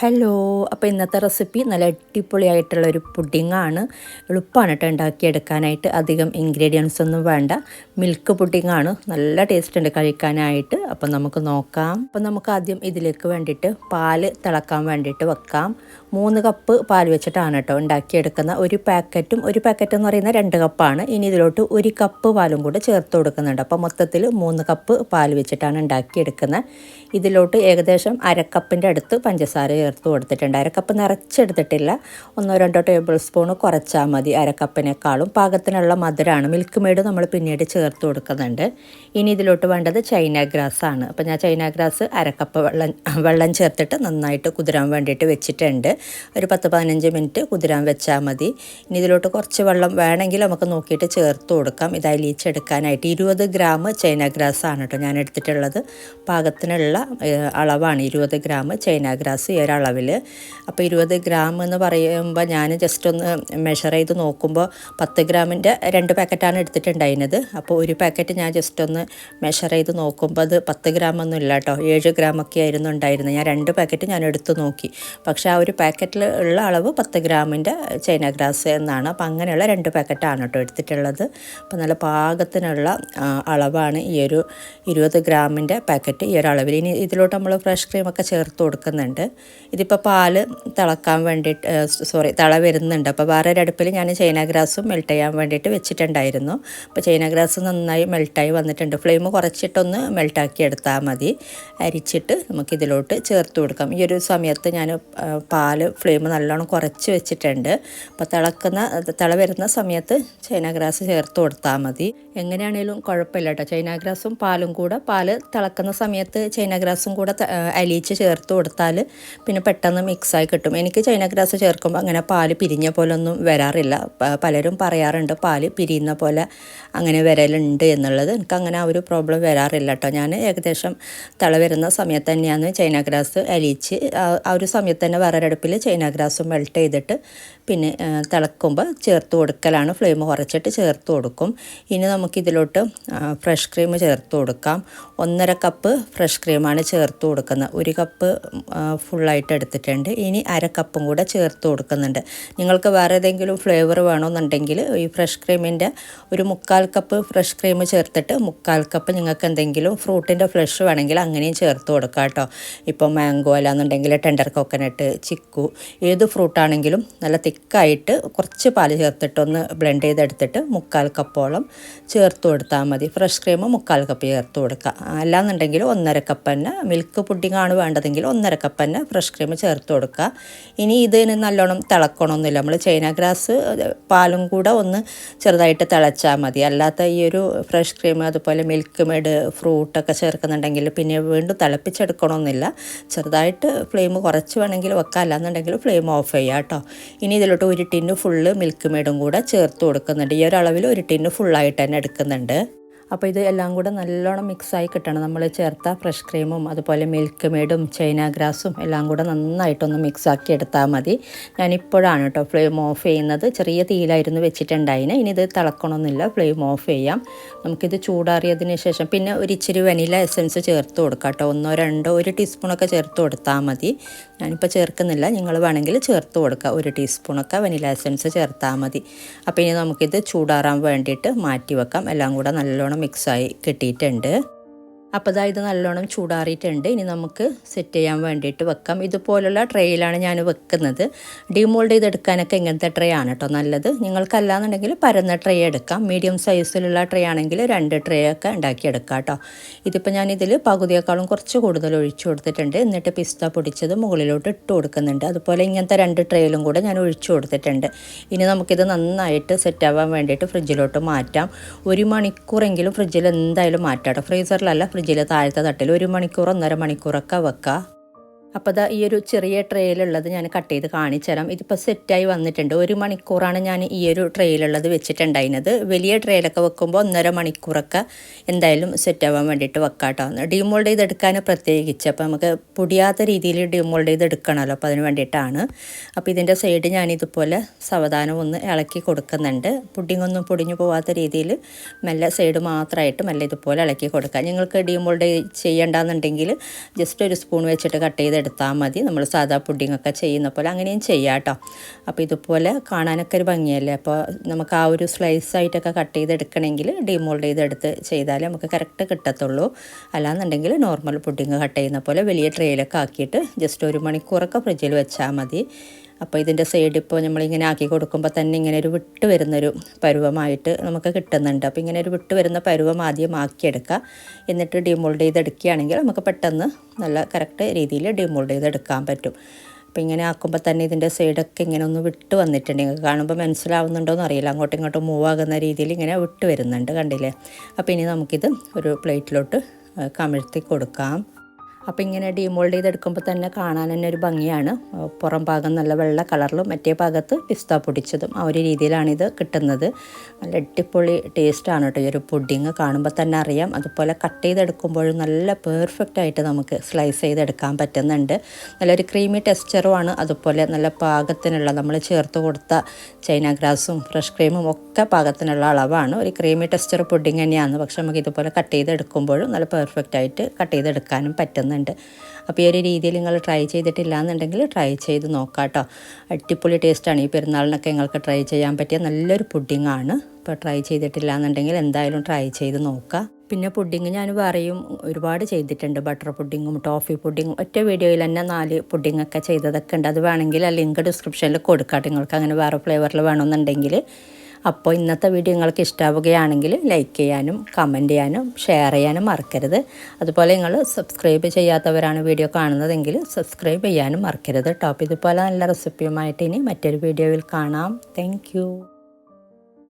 Hello അപ്പോൾ ഇന്നത്തെ recipe നല്ല അടിപൊളിയായിട്ടുള്ള ഒരു പുഡിങ്ങാണ്. എളുപ്പമാണ് കേട്ടോ ഉണ്ടാക്കിയെടുക്കാനായിട്ട് അധികം ഇൻഗ്രീഡിയൻസ് ഒന്നും വേണ്ട. മിൽക്ക് പുഡിങ്ങാണ്. നല്ല ടേസ്റ്റ് ഉണ്ട് കഴിക്കാനായിട്ട്. അപ്പം നമുക്ക് നോക്കാം. അപ്പം നമുക്ക് ആദ്യം ഇതിലേക്ക് വേണ്ടിയിട്ട് പാൽ തിളക്കാൻ വേണ്ടിയിട്ട് വെക്കാം. മൂന്ന് കപ്പ് പാൽ വെച്ചിട്ടാണ് കേട്ടോ ഉണ്ടാക്കിയെടുക്കുന്ന ഒരു പാക്കറ്റും. ഒരു പാക്കറ്റ് എന്ന് പറയുന്ന രണ്ട് കപ്പാണ്. ഇനി ഇതിലോട്ട് ഒരു കപ്പ് പാലും കൂടെ ചേർത്ത് കൊടുക്കുന്നുണ്ട്. അപ്പോൾ മൊത്തത്തിൽ മൂന്ന് കപ്പ് പാൽ വെച്ചിട്ടാണ് ഉണ്ടാക്കിയെടുക്കുന്നത് ഇതിലോട്ട് ഏകദേശം അരക്കപ്പിന്റെ അടുത്ത് പഞ്ചസാര ചേർത്ത് കൊടുത്തിട്ടുണ്ട്. അരക്കപ്പ് നിറച്ചെടുത്തിട്ടില്ല. ഒന്നോ രണ്ടോ ടേബിൾ സ്പൂൺ കുറച്ചാൽ മതി അരക്കപ്പിനേക്കാളും. പാകത്തിനുള്ള മധുരമാണ് മിൽക്ക് മെയ്ഡ് നമ്മൾ പിന്നീട് ചേർത്ത് കൊടുക്കുന്നുണ്ട്. ഇനി ഇതിലോട്ട് വേണ്ടത് ചൈന ഗ്രാസ് ആണ്. അപ്പോൾ ഞാൻ ചൈന ഗ്രാസ് അരക്കപ്പ് വെള്ളം വെള്ളം ചേർത്തിട്ട് നന്നായിട്ട് കുതിരാൻ വേണ്ടിയിട്ട് വെച്ചിട്ടുണ്ട്. ഒരു പത്ത് പതിനഞ്ച് മിനിറ്റ് കുതിരാൻ വെച്ചാൽ മതി. ഇനി ഇതിലോട്ട് കുറച്ച് വെള്ളം വേണമെങ്കിൽ നമുക്ക് നോക്കിയിട്ട് ചേർത്ത് കൊടുക്കാം. ഇത് അലിയിച്ചെടുക്കാനായിട്ട് ഇരുപത് ഗ്രാം ചൈന ഗ്രാസ് ആണ് കേട്ടോ ഞാൻ എടുത്തിട്ടുള്ളത്. പാകത്തിനുള്ള അളവാണ്. ഇരുപത് ഗ്രാം ചൈന ഗ്രാസ് ഈ ഒരളവിൽ അപ്പോൾ ഇരുപത് ഗ്രാം എന്ന് പറയുമ്പോൾ ഞാൻ ജസ്റ്റ് ഒന്ന് മെഷർ ചെയ്ത് നോക്കുമ്പോൾ പത്ത് ഗ്രാമിന്റെ രണ്ട് പാക്കറ്റാണ് എടുത്തിട്ടുണ്ടായിരുന്നത്. അപ്പോൾ ഒരു പാക്കറ്റ് ഞാൻ ജസ്റ്റ് ഒന്ന് മെഷർ ചെയ്ത് നോക്കുമ്പോൾ അത് പത്ത് ഗ്രാം ഒന്നും ഇല്ല കേട്ടോ. ഏഴ് ഗ്രാമൊക്കെ ആയിരുന്നു ഉണ്ടായിരുന്നത്. ഞാൻ രണ്ട് പാക്കറ്റ് ഞാൻ എടുത്ത് നോക്കി. പക്ഷേ ആ ഒരു പാക്കറ്റിൽ ഉള്ള അളവ് പത്ത് ഗ്രാമിന്റെ ചൈന ഗ്രാസ് എന്നാണ്. അപ്പോൾ അങ്ങനെയുള്ള രണ്ട് പാക്കറ്റാണ് കേട്ടോ എടുത്തിട്ടുള്ളത്. അപ്പോൾ നല്ല പാകത്തിനുള്ള അളവാണ് ഈ ഒരു ഇരുപത് ഗ്രാമിന്റെ പാക്കറ്റ്. ഈ ഒരു അളവിൽ ഇനി ഇതിലോട്ട് നമ്മൾ ഫ്രഷ് ക്രീമൊക്കെ ചേർത്ത് കൊടുക്കുന്നുണ്ട്. ഇതിപ്പോൾ പാൽ തിളക്കാൻ വേണ്ടിയിട്ട് സോറി തിള വരുന്നുണ്ട്. അപ്പോൾ വേറെ അടുപ്പിൽ ഞാൻ ചൈന ഗ്രാസും മെൽറ്റ് ചെയ്യാൻ വേണ്ടിയിട്ട് വെച്ചിട്ടുണ്ടായിരുന്നു. അപ്പോൾ ചൈന ഗ്രാസ് നന്നായി മെൽട്ടായി വന്നിട്ടുണ്ട്. ഫ്ലെയിം കുറച്ചിട്ടൊന്ന് മെൽട്ടാക്കി എടുത്താൽ മതി. അരിച്ചിട്ട് നമുക്കിതിലോട്ട് ചേർത്ത് കൊടുക്കാം. ഈ ഒരു സമയത്ത് ഞാൻ പാൽ ഫ്ലെയിം നല്ലോണം കുറച്ച് വെച്ചിട്ടുണ്ട്. അപ്പോൾ തിളക്കുന്ന തിള വരുന്ന സമയത്ത് ചൈന ഗ്രാസ് ചേർത്ത് കൊടുത്താൽ മതി. എങ്ങനെയാണേലും കുഴപ്പമില്ല കേട്ടോ. ചൈന ഗ്രാസും പാലും കൂടെ പാൽ തിളക്കുന്ന സമയത്ത് ചൈന ഗ്രാസും കൂടെ അലിയിച്ച് ചേർത്ത് കൊടുത്താൽ പിന്നെ പെട്ടെന്ന് മിക്സായി കിട്ടും. എനിക്ക് ചൈന ഗ്രാസ് ചേർക്കുമ്പോൾ അങ്ങനെ പാൽ പിരിഞ്ഞ പോലെ ഒന്നും വരാറില്ല പലരും പറയാറുണ്ട് പാൽ പിരിയുന്ന പോലെ അങ്ങനെ വരലുണ്ട് എന്നുള്ളത്. എനിക്ക് അങ്ങനെ ആ ഒരു പ്രോബ്ലം വരാറില്ല കേട്ടോ ഞാൻ ഏകദേശം തള വരുന്ന സമയത്ത് തന്നെയാണ് ചൈന ഗ്രാസ് അലിയിച്ച് ആ ഒരു സമയത്ത് തന്നെ വേറൊരടുപ്പിൽ ചൈന ഗ്രാസും മെൽട്ട് ചെയ്തിട്ട് പിന്നെ തിളക്കുമ്പോൾ ചേർത്ത് കൊടുക്കലാണ്. ഫ്ലെയിം കുറച്ചിട്ട് ചേർത്ത് കൊടുക്കും. ഇനി നമുക്കിതിലോട്ട് ഫ്രഷ് ക്രീം ചേർത്ത് കൊടുക്കാം. ഒന്നര കപ്പ് ഫ്രഷ് ക്രീമാണ് ചേർത്ത് കൊടുക്കുന്നത്. ഒരു കപ്പ് ഫുള്ളായിട്ട് എടുത്തിട്ടുണ്ട്. ഇനി അര കപ്പും കൂടെ ചേർത്ത് കൊടുക്കുന്നുണ്ട്. നിങ്ങൾക്ക് വേറെ ഏതെങ്കിലും ഫ്ലേവർ വേണമെന്നുണ്ടെങ്കിൽ ഈ ഫ്രഷ് ക്രീമിന്റെ ഒരു മുക്കാൽ കപ്പ് ഫ്രഷ് ക്രീം ചേർത്തിട്ട് മുക്കാൽ കപ്പ് നിങ്ങൾക്ക് എന്തെങ്കിലും ഫ്രൂട്ടിന്റെ ഫ്ലഷ് വേണമെങ്കിൽ അങ്ങനെയും ചേർത്ത് കൊടുക്കാം കേട്ടോ. ഇപ്പോൾ മാംഗോ അല്ലാന്നുണ്ടെങ്കിൽ ടെൻഡർ കോക്കനട്ട് ചിക്കു ഏത് ഫ്രൂട്ടാണെങ്കിലും നല്ല തിക്കായിട്ട് കുറച്ച് പാൽ ചേർത്തിട്ടൊന്ന് ബ്ലെൻഡ് ചെയ്തെടുത്തിട്ട് മുക്കാൽ കപ്പോളം ചേർത്ത് കൊടുത്താൽ മതി. ഫ്രഷ് ക്രീം മുക്കാൽ കപ്പ് ചേർത്ത് കൊടുക്കുക അല്ലാന്നുണ്ടെങ്കിൽ ഒന്നര കപ്പ് തന്നെ. മിൽക്ക് പുഡിംഗ് ആണ് വേണ്ടതെങ്കിൽ ഒന്നര കപ്പ് തന്നെ ഫ്രഷ് ക്രീം ചേർത്ത് കൊടുക്കുക. ഇനി ഇതിന് നല്ലോണം തിളക്കണമെന്നില്ല നമ്മൾ ചൈന ഗ്രാസ് പാലും കൂടെ ഒന്ന് ചെറുതായിട്ട് തിളച്ചാൽ മതി. അല്ലാത്ത ഈ ഒരു ഫ്രഷ് ക്രീം അതുപോലെ മിൽക്ക് മെയ്ഡ് ഫ്രൂട്ടൊക്കെ ചേർക്കുന്നുണ്ടെങ്കിൽ പിന്നെ വീണ്ടും തിളപ്പിച്ചെടുക്കണമെന്നില്ല ചെറുതായിട്ട് ഫ്ലെയിം കുറച്ച് വേണമെങ്കിൽ വെക്കാം. അല്ലാന്നുണ്ടെങ്കിൽ ഫ്ലെയിം ഓഫ് ചെയ്യാം കേട്ടോ. ഇനി ഇതിലോട്ട് ഒരു ടിന്ന് ഫുള്ള് മിൽക്ക് മെയ്ഡും കൂടെ ചേർത്ത് കൊടുക്കുന്നുണ്ട്. ഈ അളവിൽ ഒരു ടിന്ന് ഫുള്ളായിട്ട് തന്നെ എടുക്കുന്നുണ്ട്. അപ്പോൾ ഇത് എല്ലാം കൂടെ നല്ലോണം മിക്സായി കിട്ടണം. നമ്മൾ ചേർത്ത ഫ്രഷ് ക്രീമും അതുപോലെ മിൽക്ക് മെയ്ഡും ചൈന ഗ്രാസും എല്ലാം കൂടെ നന്നായിട്ടൊന്ന് മിക്സാക്കി എടുത്താൽ മതി. ഞാനിപ്പോഴാണ് കേട്ടോ ഫ്ലെയിം ഓഫ് ചെയ്യുന്നത്. ചെറിയ തീയിലായിരുന്നു വെച്ചിട്ടുണ്ടായിന്. ഇനി ഇത് തിളക്കണമെന്നില്ല ഫ്ലെയിം ഓഫ് ചെയ്യാം. നമുക്കിത് ചൂടാറിയതിന് ശേഷം പിന്നെ ഒരു ഇച്ചിരി വനില എസൻസ് ചേർത്ത് കൊടുക്കാം കേട്ടോ ഒന്നോ രണ്ടോ ഒരു ടീസ്പൂണൊക്കെ ചേർത്ത് കൊടുത്താൽ മതി. ഞാനിപ്പോൾ ചേർക്കുന്നില്ല. നിങ്ങൾ വേണമെങ്കിൽ ചേർത്ത് കൊടുക്കുക ഒരു ടീസ്പൂണൊക്കെ വനില എസൻസ് ചേർത്താൽ മതി. അപ്പോൾ ഇനി നമുക്കിത് ചൂടാറാൻ വേണ്ടിയിട്ട് മാറ്റി വെക്കാം. എല്ലാം കൂടെ നല്ലോണം മിക്സായി കിട്ടിയിട്ടുണ്ട്. അപ്പോൾ ഇതാ നല്ലോണം ചൂടാറിയിട്ടുണ്ട്. ഇനി നമുക്ക് സെറ്റ് ചെയ്യാൻ വേണ്ടിയിട്ട് വെക്കാം. ഇതുപോലുള്ള ട്രേയിലാണ് ഞാൻ വെക്കുന്നത്. ഡിമോൾഡ് ചെയ്തെടുക്കാനൊക്കെ ഇങ്ങനത്തെ ട്രേ ആണ് കേട്ടോ നല്ലത്. നിങ്ങൾക്കല്ലാന്നുണ്ടെങ്കിൽ പരന്ന ട്രേ എടുക്കാം. മീഡിയം സൈസിലുള്ള ട്രേ ആണെങ്കിൽ രണ്ട് ട്രേ ഒക്കെ ഉണ്ടാക്കിയെടുക്കാം കേട്ടോ ഇതിപ്പോൾ ഞാൻ ഇതിൽ പകുതിയേക്കാളും കുറച്ച് കൂടുതൽ ഒഴിച്ചു കൊടുത്തിട്ടുണ്ട്. എന്നിട്ട് പിസ്ത പൊടിച്ചത് മുകളിലോട്ട് ഇട്ട് കൊടുക്കുന്നുണ്ട്. അതുപോലെ ഇങ്ങനത്തെ രണ്ട് ട്രേയിലും കൂടെ ഞാൻ ഒഴിച്ചു കൊടുത്തിട്ടുണ്ട്. ഇനി നമുക്കിത് നന്നായിട്ട് സെറ്റാവാൻ വേണ്ടിയിട്ട് ഫ്രിഡ്ജിലോട്ട് മാറ്റാം. ഒരു മണിക്കൂറെങ്കിലും ഫ്രിഡ്ജിൽ എന്തായാലും മാറ്റാം കേട്ടോ ഫ്രീസറിലല്ല ഫ്രിഡ്ജിൽ താഴത്തെ തട്ടിൽ ഒരു മണിക്കൂർ ഒന്നര മണിക്കൂറൊക്കെ വെക്കുക അപ്പോൾ ഇതാ ഈ ഒരു ചെറിയ ട്രേയിലുള്ളത് ഞാൻ കട്ട് ചെയ്ത് കാണിച്ചു തരാം ഇതിപ്പോൾ സെറ്റായി വന്നിട്ടുണ്ട്. ഒരു മണിക്കൂറാണ് ഞാൻ ഈ ഒരു ട്രേയിലുള്ളത് വെച്ചിട്ടുണ്ടായിരുന്നത്. വലിയ ട്രേയിലൊക്കെ വെക്കുമ്പോൾ ഒന്നര മണിക്കൂറൊക്കെ എന്തായാലും സെറ്റാവാൻ വേണ്ടിയിട്ട് വെക്കാം ഡിമോൾഡ് ചെയ്തെടുക്കാൻ പ്രത്യേകിച്ച്. അപ്പോൾ നമുക്ക് പൊടിയാത്ത രീതിയിൽ ഡിമോൾഡ് ചെയ്തെടുക്കണമല്ലോ അപ്പോൾ അതിന് വേണ്ടിയിട്ടാണ്. അപ്പോൾ ഇതിന്റെ സൈഡ് ഞാൻ ഇതുപോലെ സാവധാനം ഒന്ന് ഇളക്കി കൊടുക്കുന്നുണ്ട്. പുഡിംഗ് ഒന്നും പൊടിഞ്ഞു പോവാത്ത രീതിയിൽ മെല്ലെ സൈഡ് മാത്രമായിട്ട് മെല്ലെ ഇതുപോലെ ഇളക്കി കൊടുക്കാം. നിങ്ങൾക്ക് ഡിമോൾഡ് ചെയ്യണ്ടെന്നുണ്ടെങ്കിൽ ജസ്റ്റ് ഒരു സ്പൂൺ വെച്ചിട്ട് കട്ട് ചെയ്ത് ചെയ്തെടുത്താൽ മതി. നമ്മൾ സാധാ പുഡിങ്ങൊക്കെ ചെയ്യുന്ന പോലെ അങ്ങനെയും ചെയ്യാം കേട്ടോ. അപ്പോൾ ഇതുപോലെ കാണാനൊക്കെ ഒരു ഭംഗിയല്ലേ? അപ്പോൾ നമുക്ക് ആ ഒരു സ്ലൈസ് ആയിട്ടൊക്കെ കട്ട് ചെയ്തെടുക്കണമെങ്കിൽ ഡിമോൾഡ് ചെയ്തെടുത്ത് ചെയ്താലേ നമുക്ക് കറക്റ്റ് കിട്ടത്തുള്ളൂ. അല്ലാന്നുണ്ടെങ്കിൽ നോർമൽ പുഡിങ് കട്ട് ചെയ്യുന്ന പോലെ വലിയ ട്രെയിലൊക്കെ ആക്കിയിട്ട് ജസ്റ്റ് ഒരു മണിക്കൂറൊക്കെ ഫ്രിഡ്ജിൽ വെച്ചാൽ മതി. അപ്പോൾ ഇതിന്റെ സൈഡ് ഇപ്പോൾ നമ്മളിങ്ങനെ ആക്കി കൊടുക്കുമ്പോൾ തന്നെ ഇങ്ങനെ ഒരു വിട്ട് വരുന്നൊരു പരുവമായിട്ട് നമുക്ക് കിട്ടുന്നുണ്ട്. അപ്പോൾ ഇങ്ങനെ ഒരു വിട്ട് വരുന്ന പരുവം ആദ്യം ആക്കിയെടുക്കുക എന്നിട്ട് ഡിമോൾഡ് ചെയ്തെടുക്കുകയാണെങ്കിൽ നമുക്ക് പെട്ടെന്ന് നല്ല കറക്റ്റ് രീതിയിൽ ഡിമോൾഡ് ചെയ്തെടുക്കാൻ പറ്റും. അപ്പോൾ ഇങ്ങനെ ആക്കുമ്പോൾ തന്നെ ഇതിന്റെ സൈഡൊക്കെ ഇങ്ങനെ ഒന്ന് വിട്ട് വന്നിട്ടുണ്ട്. നിങ്ങൾക്ക് കാണുമ്പോൾ മനസ്സിലാവുന്നുണ്ടോയെന്ന് അറിയില്ല. അങ്ങോട്ടും ഇങ്ങോട്ടും മൂവ് ആകുന്ന രീതിയിൽ ഇങ്ങനെ വിട്ട് വരുന്നുണ്ട് കണ്ടില്ലേ? അപ്പോൾ ഇനി നമുക്കിത് ഒരു പ്ലേറ്റിലോട്ട് കമിഴ്ത്തി കൊടുക്കാം. അപ്പോൾ ഇങ്ങനെ ഡീമോൾഡ് ചെയ്തെടുക്കുമ്പോൾ തന്നെ കാണാൻ തന്നെ ഒരു ഭംഗിയാണ്. പുറം ഭാഗം നല്ല വെള്ള കളറിലും മറ്റേ ഭാഗത്ത് പിസ്ത പൊടിച്ചതും ആ ഒരു രീതിയിലാണിത് കിട്ടുന്നത്. നല്ല അടിപൊളി ടേസ്റ്റാണ് കേട്ടോ ഈ ഒരു പുഡിങ്. കാണുമ്പോൾ തന്നെ അറിയാം. അതുപോലെ കട്ട് ചെയ്തെടുക്കുമ്പോഴും നല്ല പെർഫെക്റ്റ് ആയിട്ട് നമുക്ക് സ്ലൈസ് ചെയ്തെടുക്കാൻ പറ്റുന്നുണ്ട്. നല്ലൊരു ക്രീമി ടെക്സ്ചറുമാണ് അതുപോലെ നല്ല പാകത്തിനുള്ള നമ്മൾ ചേർത്ത് കൊടുത്ത ചൈന ഗ്രാസും ഫ്രഷ് ക്രീമും ഒക്കെ പാകത്തിനുള്ള അളവാണ്. ഒരു ക്രീമി ടെക്സ്ചർ പുഡിങ് തന്നെയാണ്. പക്ഷെ നമുക്ക് ഇതുപോലെ കട്ട് ചെയ്തെടുക്കുമ്പോഴും നല്ല പെർഫെക്റ്റ് ആയിട്ട് കട്ട് ചെയ്തെടുക്കാനും പറ്റുന്നുണ്ട് അപ്പോൾ ഈ ഒരു രീതിയിൽ നിങ്ങൾ ട്രൈ ചെയ്തിട്ടില്ല എന്നുണ്ടെങ്കിൽ ട്രൈ ചെയ്ത് നോക്കാം കേട്ടോ അടിപൊളി ടേസ്റ്റാണ് ഈ പെരുന്നാളിനൊക്കെ നിങ്ങൾക്ക് ട്രൈ ചെയ്യാൻ പറ്റിയ നല്ലൊരു പുഡിങ്ങാണ് ഇപ്പോൾ ട്രൈ ചെയ്തിട്ടില്ല എന്നുണ്ടെങ്കിൽ എന്തായാലും ട്രൈ ചെയ്ത് നോക്കുക പിന്നെ പുഡിങ് ഞാൻ പറയും ഒരുപാട് ചെയ്തിട്ടുണ്ട്. ബട്ടർ പുഡിങ്ങും ടോഫി പുഡിങ്ങും ഒറ്റ വീഡിയോയിൽ തന്നെ നാല് പുഡിങ്ങൊക്കെ ചെയ്തതൊക്കെ ഉണ്ട്. അത് വേണമെങ്കിൽ ആ ലിങ്ക് ഡിസ്ക്രിപ്ഷനിൽ കൊടുക്കാം നിങ്ങൾക്ക് അങ്ങനെ വേറെ ഫ്ലേവറിൽ വേണമെന്നുണ്ടെങ്കിൽ. അപ്പോൾ ഇന്നത്തെ വീഡിയോ നിങ്ങൾക്ക് ഇഷ്ടാവുകയാണെങ്കിൽ ലൈക്ക് ചെയ്യാനും കമന്റ് ചെയ്യാനും ഷെയർ ചെയ്യാനും മറക്കരുത്. അതുപോലെ നിങ്ങൾ സബ്സ്ക്രൈബ് ചെയ്യാത്തവരാണ് വീഡിയോ കാണുന്നതെങ്കിൽ സബ്സ്ക്രൈബ് ചെയ്യാനും മറക്കരുത് ടോപ്പ് ഇതുപോലെ നല്ല റെസിപ്പിയുമായിട്ട് ഇനി മറ്റൊരു വീഡിയോയിൽ കാണാം. താങ്ക്